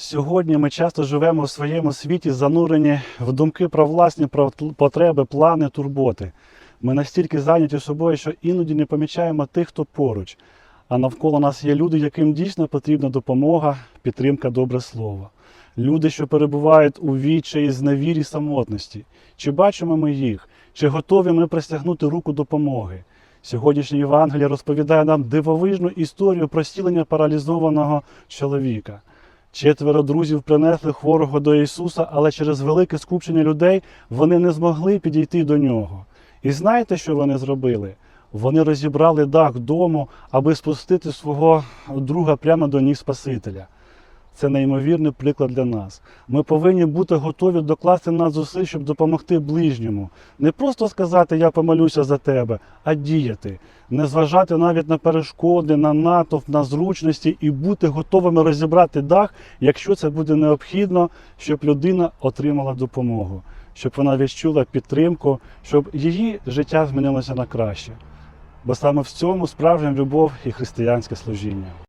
Сьогодні ми часто живемо в своєму світі, занурені в думки про власні про- потреби, плани, турботи. Ми настільки зайняті собою, що іноді не помічаємо тих, хто поруч. А навколо нас є люди, яким дійсно потрібна допомога, підтримка, добре слово. Люди, що перебувають у відчаї, зневірі, самотності. Чи бачимо ми їх? Чи готові ми простягнути руку допомоги? Сьогоднішнє Євангеліє розповідає нам дивовижну історію про зцілення паралізованого чоловіка. Четверо друзів принесли хворого до Ісуса, але через велике скупчення людей вони не змогли підійти до нього. І знаєте, що вони зробили? Вони розібрали дах дому, аби спустити свого друга прямо до ніг Спасителя. Це неймовірний приклад для нас. Ми повинні бути готові докласти надзусиль, щоб допомогти ближньому. Не просто сказати Я помолюся за тебе, а діяти, не зважати навіть на перешкоди, на натовп, на зручності і бути готовими розібрати дах, якщо це буде необхідно, щоб людина отримала допомогу, щоб вона відчула підтримку, щоб її життя змінилося на краще. Бо саме в цьому справжня любов і християнське служіння.